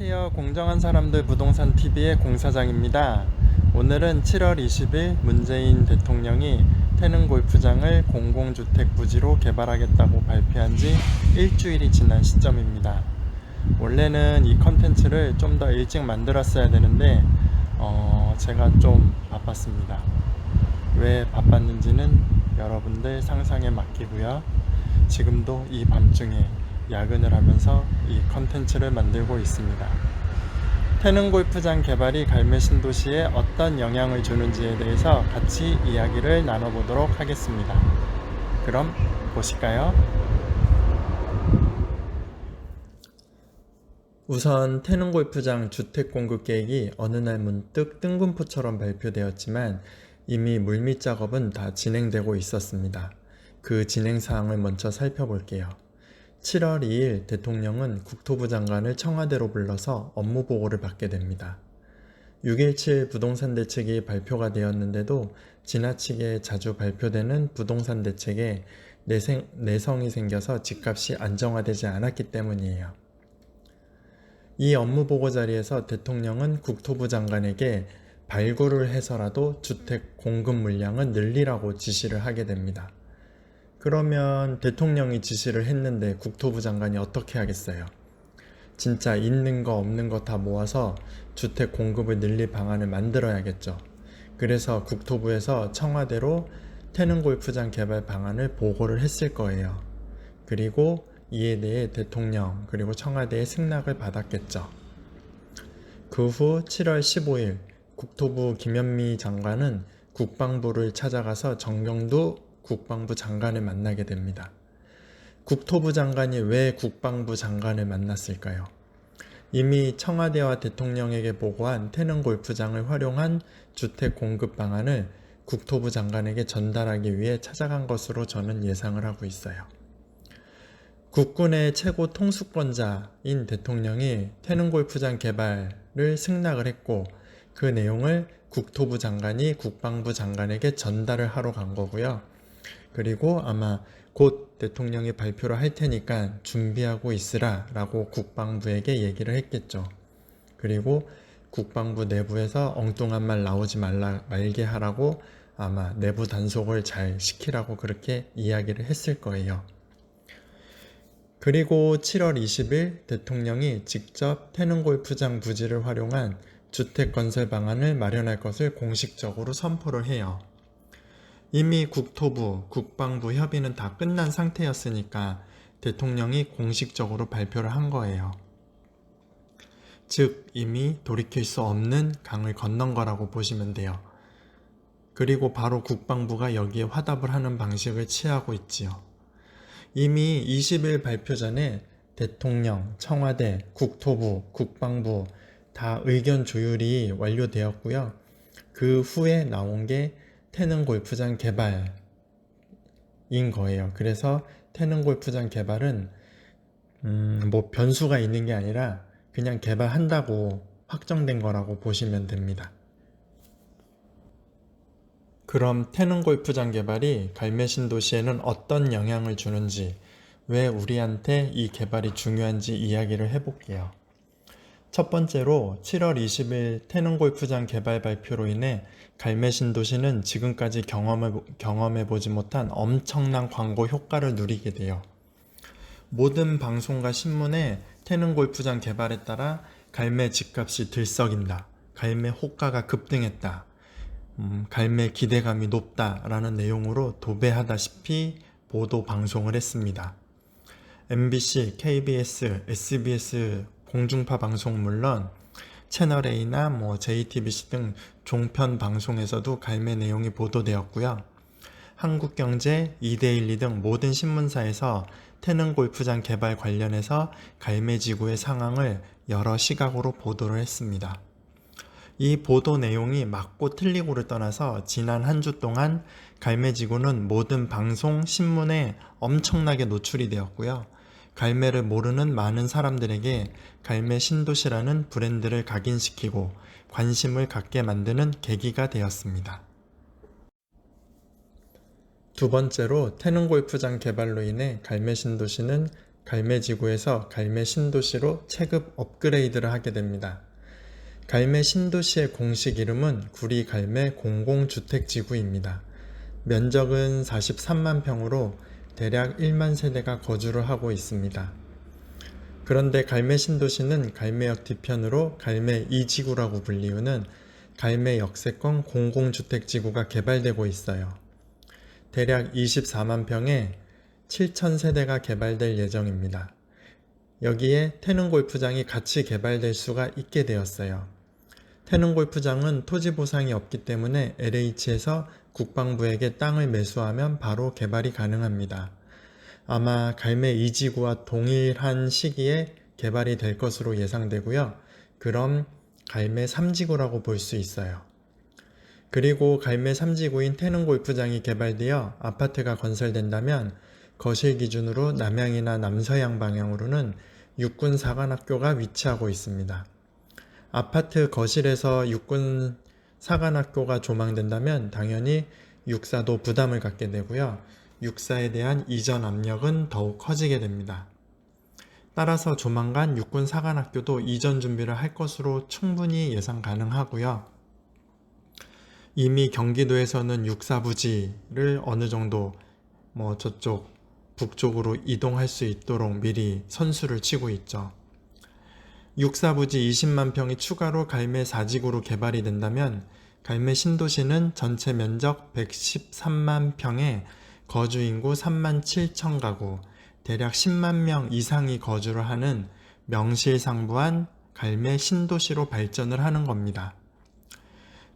안녕하세요. 공정한 사람들 부동산 TV의 공사장입니다. 오늘은 7월 20일 문재인 대통령이 태릉 골프장을 공공주택 부지로 개발하겠다고 발표한 지 일주일이 지난 시점입니다. 원래는 이 컨텐츠를 좀 더 일찍 만들었어야 되는데 어, 제가 좀 바빴습니다. 왜 바빴는지는 여러분들 상상에 맡기고요. 지금도 이 밤중에 야근을 하면서 이 컨텐츠를 만들고 있습니다. 태릉 골프장 개발이 갈매 신도시에 어떤 영향을 주는지에 대해서 같이 이야기를 나눠보도록 하겠습니다. 그럼 보실까요? 우선 태릉 골프장 주택 공급 계획이 어느 날 문득 뜬금포처럼 발표되었지만 이미 물밑 작업은 다 진행되고 있었습니다. 그 진행 사항을 먼저 살펴볼게요. 7월 2일 대통령은 국토부 장관을 청와대로 불러서 업무 보고를 받게 됩니다. 6.17 부동산 대책이 발표가 되었는데도 지나치게 자주 발표되는 부동산 대책에 내생, 내성이 생겨서 집값이 안정화되지 않았기 때문이에요. 이 업무 보고 자리에서 대통령은 국토부 장관에게 발굴을 해서라도 주택 공급 물량을 늘리라고 지시를 하게 됩니다. 그러면 대통령이 지시를 했는데 국토부 장관이 어떻게 하겠어요? 진짜 있는 거 없는 거 다 모아서 주택 공급을 늘릴 방안을 만들어야겠죠. 그래서 국토부에서 청와대로 태릉 골프장 개발 방안을 보고를 했을 거예요. 그리고 이에 대해 대통령 그리고 청와대의 승낙을 받았겠죠. 그 후 7월 15일 국토부 김현미 장관은 국방부를 찾아가서 정경두 국방부 장관을 만나게 됩니다. 국토부 장관이 왜 국방부 장관을 만났을까요? 이미 청와대와 대통령에게 보고한 태릉 골프장을 활용한 주택 공급 방안을 국토부 장관에게 전달하기 위해 찾아간 것으로 저는 예상을 하고 있어요. 국군의 최고 통수권자인 대통령이 태릉 골프장 개발을 승낙을 했고 그 내용을 국토부 장관이 국방부 장관에게 전달을 하러 간 거고요. 그리고 아마 곧 대통령이 발표를 할 테니까 준비하고 있으라 라고 국방부에게 얘기를 했겠죠. 그리고 국방부 내부에서 엉뚱한 말 나오지 말라, 말게 하라고 아마 내부 단속을 잘 시키라고 그렇게 이야기를 했을 거예요. 그리고 7월 20일 대통령이 직접 태릉 골프장 부지를 활용한 주택 건설 방안을 마련할 것을 공식적으로 선포를 해요. 이미 국토부, 국방부 협의는 다 끝난 상태였으니까 대통령이 공식적으로 발표를 한 거예요. 즉, 이미 돌이킬 수 없는 강을 건넌 거라고 보시면 돼요. 그리고 바로 국방부가 여기에 화답을 하는 방식을 취하고 있지요. 이미 20일 발표 전에 대통령, 청와대, 국토부, 국방부 다 의견 조율이 완료되었고요. 그 후에 나온 게 태릉 골프장 개발인 거예요. 그래서 태릉 골프장 개발은 음, 뭐 변수가 있는 게 아니라 그냥 개발한다고 확정된 거라고 보시면 됩니다. 그럼 태릉 골프장 개발이 갈매신 도시에는 어떤 영향을 주는지, 왜 우리한테 이 개발이 중요한지 이야기를 해볼게요. 첫 번째로 7월 20일 태릉 골프장 개발 발표로 인해 갈매신 도시는 지금까지 경험해, 경험해 보지 못한 엄청난 광고 효과를 누리게 돼요. 모든 방송과 신문에 태릉 골프장 개발에 따라 갈매 집값이 들썩인다. 갈매 호가가 급등했다. 음, 갈매 기대감이 높다라는 내용으로 도배하다시피 보도 방송을 했습니다. MBC, KBS, SBS 공중파 방송 물론 채널A나 뭐 JTBC 등 종편 방송에서도 갈매 내용이 보도되었고요. 한국경제, 이데일리 등 모든 신문사에서 태릉 골프장 개발 관련해서 갈매 지구의 상황을 여러 시각으로 보도를 했습니다. 이 보도 내용이 맞고 틀리고를 떠나서 지난 한 주 동안 갈매지구는 모든 방송, 신문에 엄청나게 노출이 되었고요. 갈매를 모르는 많은 사람들에게 갈매 신도시라는 브랜드를 각인시키고 관심을 갖게 만드는 계기가 되었습니다. 두 번째로 태릉 골프장 개발로 인해 갈매 신도시는 갈매 지구에서 갈매 신도시로 체급 업그레이드를 하게 됩니다. 갈매 신도시의 공식 이름은 구리 갈매 공공주택지구입니다. 면적은 43만 평으로 대략 1만 세대가 거주를 하고 있습니다. 그런데 갈매 신도시는 갈매역 뒤편으로 갈매 2지구라고 불리우는 갈매 역세권 공공주택지구가 개발되고 있어요. 대략 24만 평에 7천 세대가 개발될 예정입니다. 여기에 태릉 골프장이 같이 개발될 수가 있게 되었어요. 태릉 골프장은 토지 보상이 없기 때문에 LH에서 국방부에게 땅을 매수하면 바로 개발이 가능합니다. 아마 갈매 2지구와 동일한 시기에 개발이 될 것으로 예상되고요. 그럼 갈매 3지구라고 볼 수 있어요. 그리고 갈매 3지구인 태릉 골프장이 개발되어 아파트가 건설된다면 거실 기준으로 남향이나 남서향 방향으로는 육군 사관학교가 위치하고 있습니다. 아파트 거실에서 육군 사관학교가 조망된다면 당연히 육사도 부담을 갖게 되고요. 육사에 대한 이전 압력은 더욱 커지게 됩니다. 따라서 조만간 육군 사관학교도 이전 준비를 할 것으로 충분히 예상 가능하고요. 이미 경기도에서는 육사부지를 어느 정도 뭐 저쪽 북쪽으로 이동할 수 있도록 미리 선수를 치고 있죠. 육사부지 20만 평이 추가로 갈매 4지구로 개발이 된다면 갈매 신도시는 전체 면적 113만 평에 거주 인구 3만 7천 가구, 대략 10만 명 이상이 거주를 하는 명실상부한 갈매 신도시로 발전을 하는 겁니다.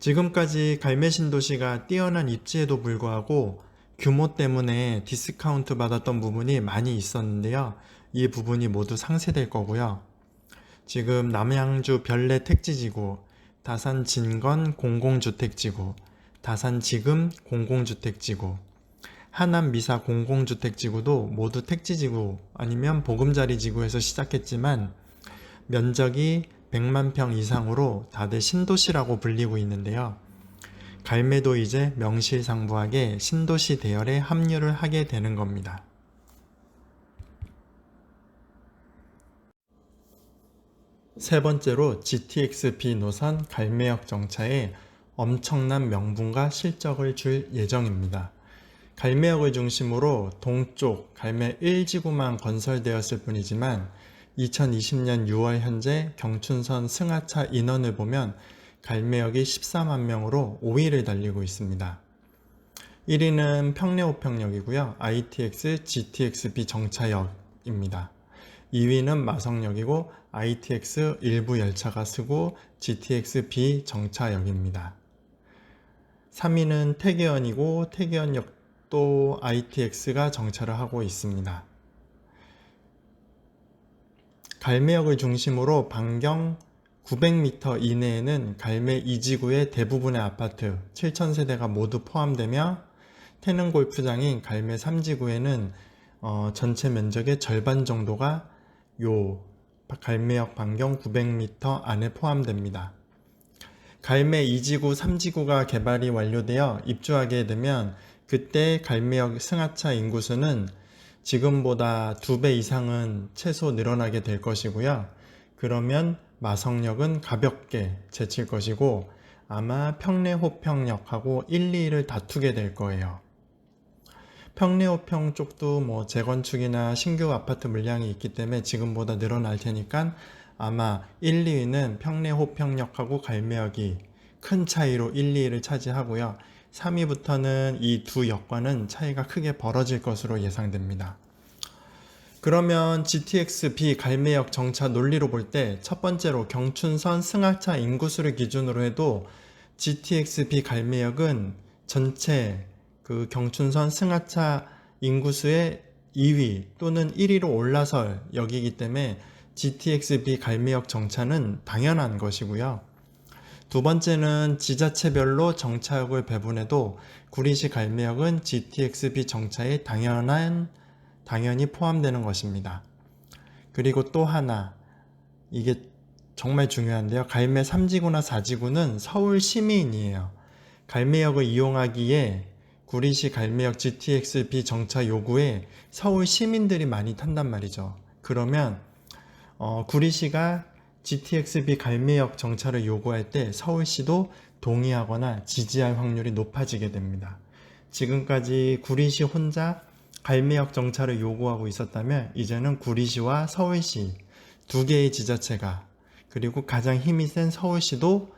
지금까지 갈매 신도시가 뛰어난 입지에도 불구하고 규모 때문에 디스카운트 받았던 부분이 많이 있었는데요. 이 부분이 모두 상쇄될 거고요. 지금 남양주 별내 택지지구, 다산 진건 공공주택지구, 다산 지금 공공주택지구, 하남 미사 공공주택지구도 모두 택지지구 아니면 보금자리 지구에서 시작했지만 면적이 100만 평 이상으로 다들 신도시라고 불리고 있는데요. 갈매도 이제 명실상부하게 신도시 대열에 합류를 하게 되는 겁니다. 세 번째로 GTX-B 노선 갈매역 정차에 엄청난 명분과 실적을 줄 예정입니다. 갈매역을 중심으로 동쪽 갈매 1지구만 건설되었을 뿐이지만 2020년 6월 현재 경춘선 승하차 인원을 보면 갈매역이 14만 명으로 5위를 달리고 있습니다. 1위는 평내호평역이고요. ITX GTX-B 정차역입니다. 2위는 마성역이고 ITX 일부 열차가 쓰고 GTX-B 정차역입니다. 3위는 태계원이고 태계원역도 ITX가 정차를 하고 있습니다. 갈매역을 중심으로 반경 900m 이내에는 갈매 2지구의 대부분의 아파트 7,000세대가 모두 포함되며 태릉 골프장인 갈매 3지구에는 어, 전체 면적의 절반 정도가 요 갈매역 반경 900m 안에 포함됩니다. 갈매 2지구, 3지구가 개발이 완료되어 입주하게 되면 그때 갈매역 승하차 인구수는 지금보다 2배 이상은 최소 늘어나게 될 것이고요. 그러면 마성역은 가볍게 제칠 것이고 아마 평내 호평역하고 1, 2를 다투게 될 거예요. 평내호평 쪽도 뭐 재건축이나 신규 아파트 물량이 있기 때문에 지금보다 늘어날 테니까 아마 1, 2위는 평내호평역하고 갈매역이 큰 차이로 1, 2위를 차지하고요. 3위부터는 이 두 역과는 차이가 크게 벌어질 것으로 예상됩니다. 그러면 GTX-B 갈매역 정차 논리로 볼 때 첫 번째로 경춘선 승하차 인구수를 기준으로 해도 GTX-B 갈매역은 전체 그 경춘선 승하차 인구수의 2위 또는 1위로 올라설 역이기 때문에 GTX-B 갈매역 정차는 당연한 것이고요. 두 번째는 지자체별로 정차역을 배분해도 구리시 갈매역은 GTX-B 정차에 당연한 당연히 포함되는 것입니다. 그리고 또 하나 이게 정말 중요한데요. 갈매 3지구나 4지구는 서울 시민이에요. 갈매역을 이용하기에 구리시 갈매역 GTX-B 정차 요구에 서울 시민들이 많이 탄단 말이죠. 그러면 어, 구리시가 GTX-B 갈매역 정차를 요구할 때 서울시도 동의하거나 지지할 확률이 높아지게 됩니다. 지금까지 구리시 혼자 갈매역 정차를 요구하고 있었다면 이제는 구리시와 서울시 두 개의 지자체가 그리고 가장 힘이 센 서울시도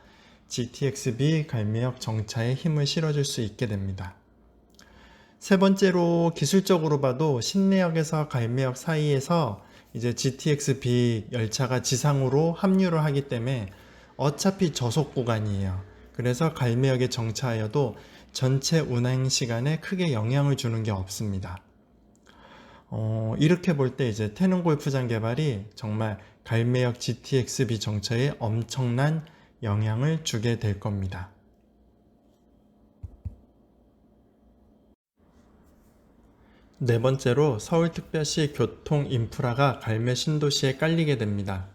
GTX-B 갈매역 정차에 힘을 실어줄 수 있게 됩니다. 세 번째로 기술적으로 봐도 신내역에서 갈매역 사이에서 이제 GTX-B 열차가 지상으로 합류를 하기 때문에 어차피 저속 구간이에요. 그래서 갈매역에 정차하여도 전체 운행 시간에 크게 영향을 주는 게 없습니다. 어, 이렇게 볼 때 이제 태릉 골프장 개발이 정말 갈매역 GTX-B 정차에 엄청난 영향을 주게 될 겁니다. 네 번째로 서울특별시 교통 인프라가 갈매 신도시에 깔리게 됩니다.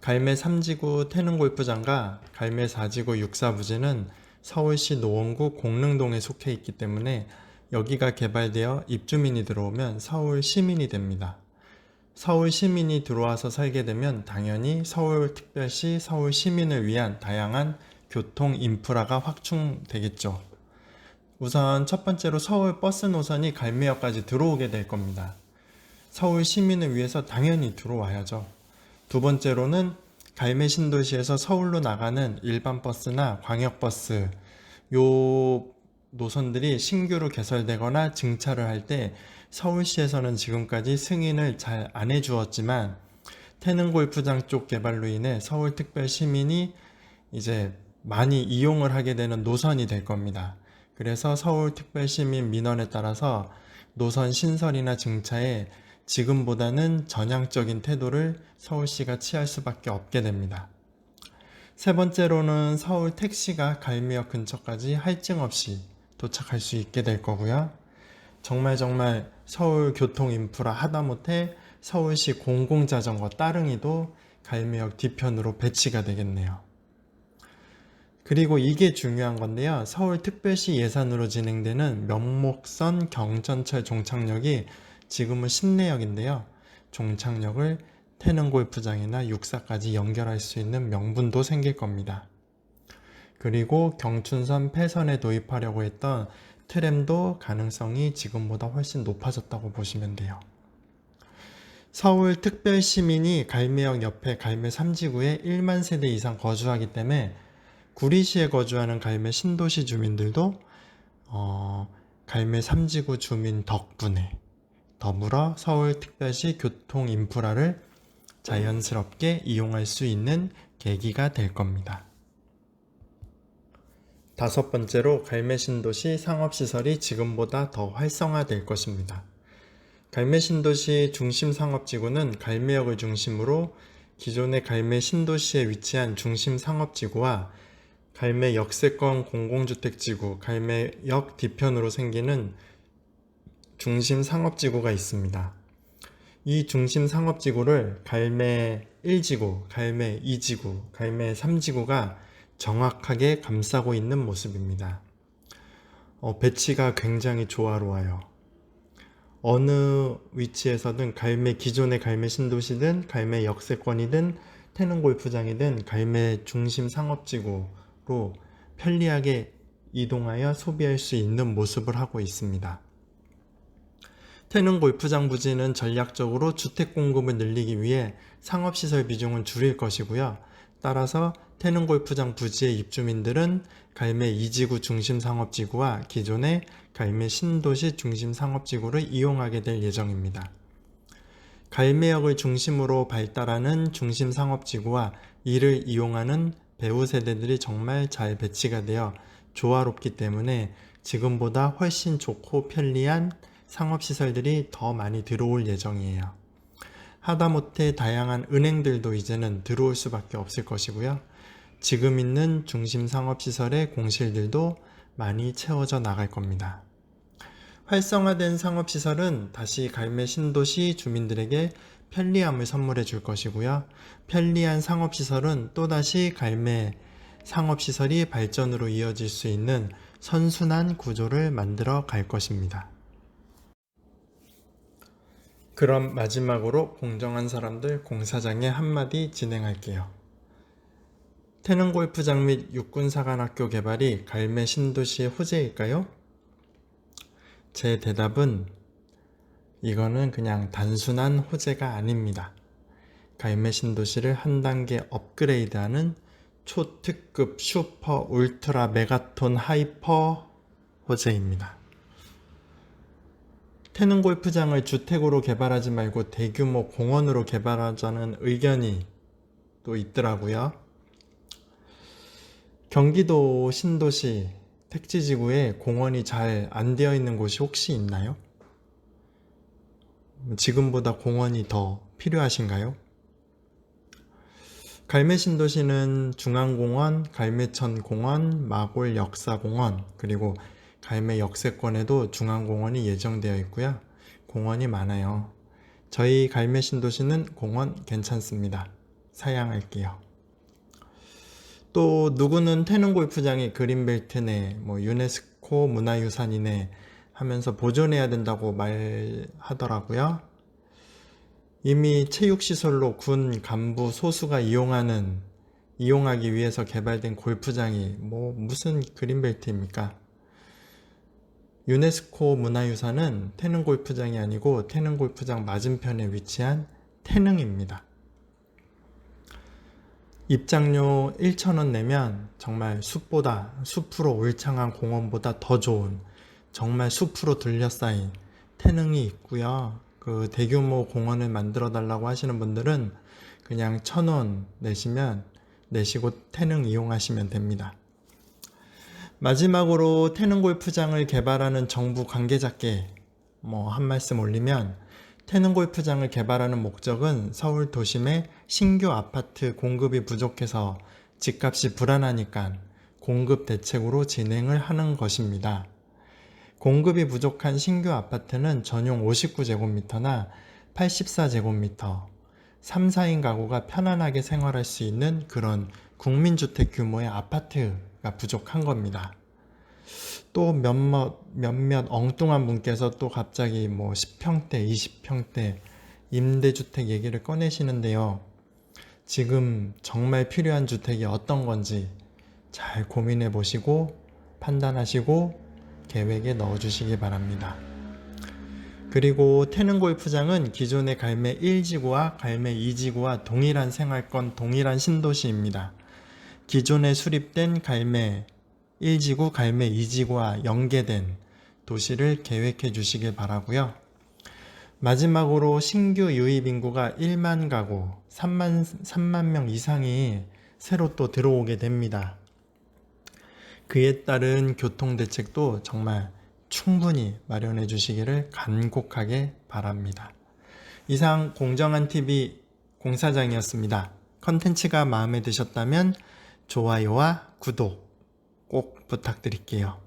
갈매 3지구 태릉골프장과 갈매 4지구 6사부지는 서울시 노원구 공릉동에 속해 있기 때문에 여기가 개발되어 입주민이 들어오면 서울 시민이 됩니다. 서울 시민이 들어와서 살게 되면 당연히 서울특별시 서울 시민을 위한 다양한 교통 인프라가 확충되겠죠. 우선 첫 번째로 서울 버스 노선이 갈매역까지 들어오게 될 겁니다. 서울 시민을 위해서 당연히 들어와야죠. 두 번째로는 갈매 신도시에서 서울로 나가는 일반 버스나 광역버스 요 노선들이 신규로 개설되거나 증차를 할 때 서울시에서는 지금까지 승인을 잘 안 해주었지만 태릉 골프장 쪽 개발로 인해 서울특별 시민이 이제 많이 이용을 하게 되는 노선이 될 겁니다. 그래서 서울특별시민 민원에 따라서 노선 신설이나 증차에 지금보다는 전향적인 태도를 서울시가 취할 수밖에 없게 됩니다. 세 번째로는 서울 택시가 갈미역 근처까지 할증 없이 도착할 수 있게 될 거고요. 정말 정말 서울 교통 인프라 하다못해 서울시 공공자전거 따릉이도 갈미역 뒤편으로 배치가 되겠네요. 그리고 이게 중요한 건데요. 서울특별시 예산으로 진행되는 명목선 경전철 종착역이 지금은 신내역인데요. 종착역을 태릉 골프장이나 육사까지 연결할 수 있는 명분도 생길 겁니다. 그리고 경춘선 폐선에 도입하려고 했던 트램도 가능성이 지금보다 훨씬 높아졌다고 보시면 돼요. 서울 특별시민이 갈매역 옆에 갈매 3지구에 1만 세대 이상 거주하기 때문에 구리시에 거주하는 갈매 신도시 주민들도 어, 갈매 3지구 주민 덕분에 더불어 서울특별시 교통 인프라를 자연스럽게 이용할 수 있는 계기가 될 겁니다. 다섯 번째로 갈매 신도시 상업시설이 지금보다 더 활성화될 것입니다. 갈매 신도시 중심 상업지구는 갈매역을 중심으로 기존의 갈매 신도시에 위치한 중심 상업지구와 갈매 역세권 공공주택지구, 갈매역 뒤편으로 생기는 중심 상업지구가 있습니다. 이 중심 상업지구를 갈매 1지구, 갈매 2지구, 갈매 3지구가 정확하게 감싸고 있는 모습입니다. 어, 배치가 굉장히 조화로워요. 어느 위치에서든 갈매 기존의 갈매 신도시든 갈매 역세권이든 태릉 골프장이든 갈매 중심 상업지구 로 편리하게 이동하여 소비할 수 있는 모습을 하고 있습니다. 태릉 골프장 부지는 전략적으로 주택 공급을 늘리기 위해 상업시설 비중을 줄일 것이고요. 따라서 태릉 골프장 부지의 입주민들은 갈매 2지구 중심 상업지구와 기존의 갈매 신도시 중심 상업지구를 이용하게 될 예정입니다. 갈매역을 중심으로 발달하는 중심 상업지구와 이를 이용하는 배우 세대들이 정말 잘 배치가 되어 조화롭기 때문에 지금보다 훨씬 좋고 편리한 상업시설들이 더 많이 들어올 예정이에요. 하다못해 다양한 은행들도 이제는 들어올 수밖에 없을 것이고요. 지금 있는 중심 상업시설의 공실들도 많이 채워져 나갈 겁니다. 활성화된 상업시설은 다시 갈매 신도시 주민들에게 편리함을 선물해 줄 것이고요. 편리한 상업시설은 또다시 갈매 상업시설이 발전으로 이어질 수 있는 선순환 구조를 만들어 갈 것입니다. 그럼 마지막으로 공정한 사람들 공사장에 한마디 진행할게요. 태릉 골프장 및 육군사관학교 개발이 갈매 신도시의 호재일까요? 제 대답은 이거는 그냥 단순한 호재가 아닙니다. 갈매 신도시를 한 단계 업그레이드하는 초특급 슈퍼 울트라 메가톤 하이퍼 호재입니다. 태릉 골프장을 주택으로 개발하지 말고 대규모 공원으로 개발하자는 의견이 또 있더라고요. 경기도 신도시 택지지구에 공원이 잘 안 되어 있는 곳이 혹시 있나요? 지금보다 공원이 더 필요하신가요? 갈매 신도시는 중앙공원, 갈매천 공원, 마골 역사공원, 그리고 갈매 역세권에도 중앙공원이 예정되어 있고요. 공원이 많아요. 저희 갈매 신도시는 공원 괜찮습니다. 사양할게요. 또 누구는 태릉 골프장이 그린벨트 내, 뭐 유네스코 문화유산이네 하면서 보존해야 된다고 말하더라고요. 이미 체육시설로 군 간부 소수가 이용하는 이용하기 위해서 개발된 골프장이 뭐 무슨 그린벨트입니까? 유네스코 문화유산은 태릉 골프장이 아니고 태릉 골프장 맞은편에 위치한 태릉입니다. 입장료 1,000원 내면 정말 숲보다 숲으로 울창한 공원보다 더 좋은 정말 숲으로 둘러싸인 태릉이 있고요. 그 대규모 공원을 만들어 달라고 하시는 분들은 그냥 1,000원 내시면 내시고 태릉 이용하시면 됩니다. 마지막으로 태릉 골프장을 개발하는 정부 관계자께 뭐 한 말씀 올리면 태릉 골프장을 개발하는 목적은 서울 도심의 신규 아파트 공급이 부족해서 집값이 불안하니까 공급 대책으로 진행을 하는 것입니다. 공급이 부족한 신규 아파트는 전용 59제곱미터나 84제곱미터, 3, 4인 가구가 편안하게 생활할 수 있는 그런 국민주택 규모의 아파트가 부족한 겁니다. 또 몇몇, 몇몇 엉뚱한 분께서 또 갑자기 뭐 10평대, 20평대 임대주택 얘기를 꺼내시는데요. 지금 정말 필요한 주택이 어떤 건지 잘 고민해 보시고 판단하시고 계획에 넣어 주시기 바랍니다. 그리고 태릉 골프장은 기존의 갈매 1지구와 갈매 2지구와 동일한 생활권, 동일한 신도시입니다. 기존에 수립된 갈매 1지구, 갈매 2지구와 연계된 도시를 계획해 주시길 바라고요. 마지막으로 신규 유입 인구가 1만 가구, 3만, 3만 명 이상이 새로 또 들어오게 됩니다. 그에 따른 교통 대책도 정말 충분히 마련해 주시기를 간곡하게 바랍니다. 이상 공정한 TV 공사장이었습니다. 컨텐츠가 마음에 드셨다면 좋아요와 구독 꼭 부탁드릴게요.